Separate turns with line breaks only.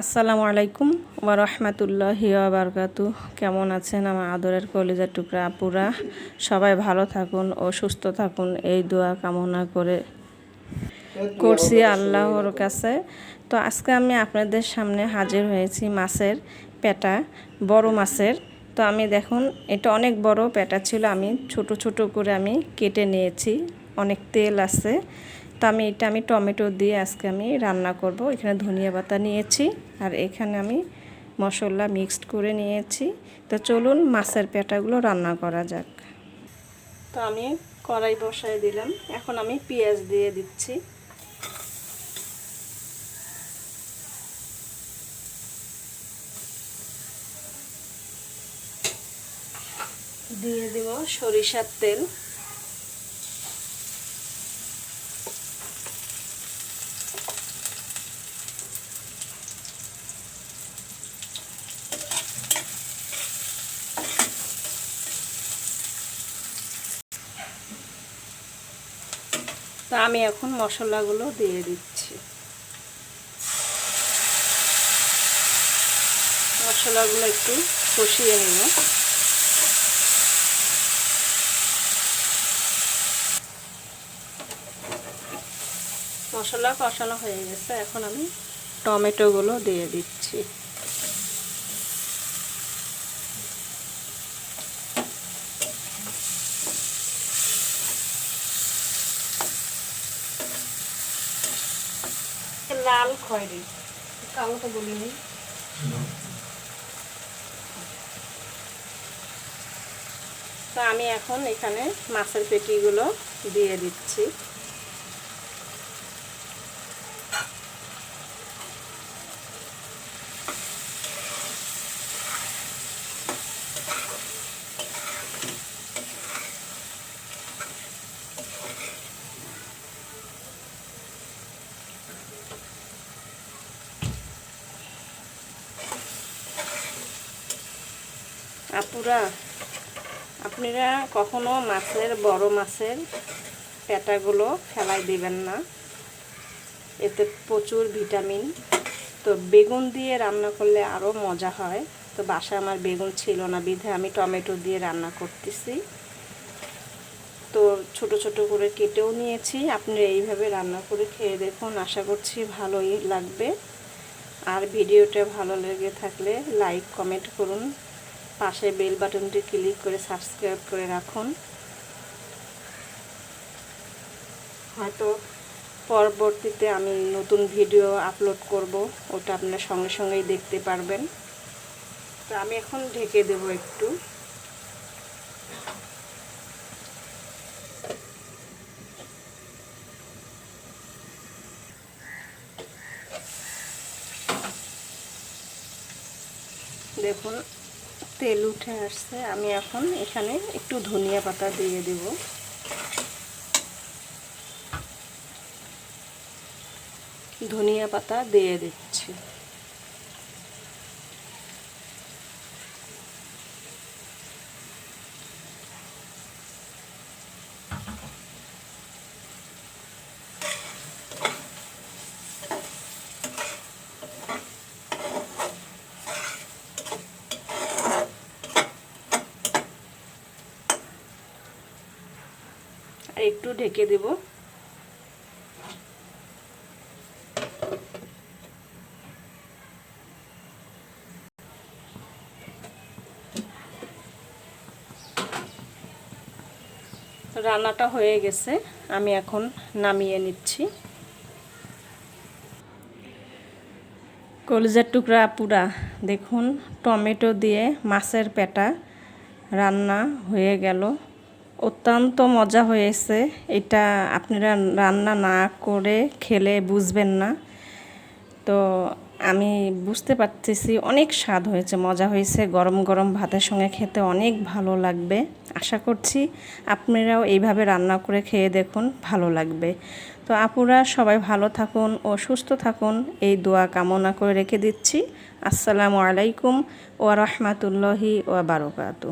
আসসালামু আলাইকুম ওয়া রাহমাতুল্লাহি ওয়া বারাকাতু। কেমন আছেন আমার আদরের কলিজার টুকরা আপুরা? সবাই ভালো থাকুন ও সুস্থ থাকুন, এই দোয়া কামনা করে করছি আল্লাহর কাছে। তো আজকে আমি আপনাদের সামনে হাজির হয়েছি মাছের পেটা, বড় মাছের। তো আমি দেখুন, এটা অনেক বড় পেটা ছিল, আমি ছোট ছোট করে আমি কেটে নিয়েছি, অনেক তেল আছে। তো আমি এটা আমি টমেটো দিয়ে আজকে আমি রান্না করব। এখানে ধনিয়া পাতা নিয়েছি আর এখানে আমি মশলা মিক্সড করে নিয়েছি। তো চলুন মাছের পেটাগুলো রান্না করা যাক। তো আমি কড়াই বসাই দিলাম। এখন আমি পেঁয়াজ দিয়ে দিচ্ছি। দিয়ে দেব সরিষার তেল। তো আমি এখন মশলাগুলো দিয়ে দিচ্ছি। মশলাগুলো একটু কষিয়ে নিব। মশলা কষানো হয়ে গেছে, এখন আমি টমেটোগুলো দিয়ে দিচ্ছি। লাল খয়রি। কালো তো বলিনি তো আমি এখন এখানে মাছের পেটিগুলো দিয়ে দিচ্ছি। আপুরা, আপনারা কখনো মাছের বড় মাছের পেটাগুলো ফেলাই দিবেন না। এতে প্রচুর ভিটামিন। তো বেগুন দিয়ে রান্না করলে আরও মজা হয়। তো বাসায় আমার বেগুন ছিল না, বিধে আমি টমেটো দিয়ে রান্না করতেছি। তো ছোট ছোট করে কেটেও নিয়েছি। আপনারা এইভাবে রান্না করে খেয়ে দেখুন, আশা করছি ভালোই লাগবে। আর ভিডিওটা ভালো লেগে থাকলে লাইক, কমেন্ট করুন। পাশে বেল বাটনটি ক্লিক করে সাবস্ক্রাইব করে রাখুন। হয়তো পরবর্তীতে আমি নতুন ভিডিও আপলোড করব, ওটা আপনার সঙ্গে সঙ্গেই দেখতে পারবেন। তো আমি এখন ঢেকে দেব একটু। দেখুন তেল উঠে আসছে। আমি এখন এখানে একটু ধনিয়া পাতা দিয়ে দেব। ধনিয়া পাতা দিয়ে দিচ্ছি। একটু ঢেকে দেব। রান্নাটা হয়ে গেছে, আমি এখন নামিয়ে নিচ্ছি। কলিজার টুকরা পুরা দেখুন, টমেটো দিয়ে মাছের পেটা রান্না হয়ে গেল। অত্যন্ত মজা হয়েছে। এটা আপনারা রান্না না করে খেলে বুঝবেন না। তো আমি বুঝতে পারতেছি অনেক স্বাদ হয়েছে, মজা হয়েছে। গরম গরম ভাতের সঙ্গে খেতে অনেক ভালো লাগবে। আশা করছি আপনারাও এইভাবে রান্না করে খেয়ে দেখুন, ভালো লাগবে। তো আপুরা সবাই ভালো থাকুন ও সুস্থ থাকুন, এই দোয়া কামনা করে রেখে দিচ্ছি। আসসালামু আলাইকুম ও রহমতুল্লাহি ও বারকাতু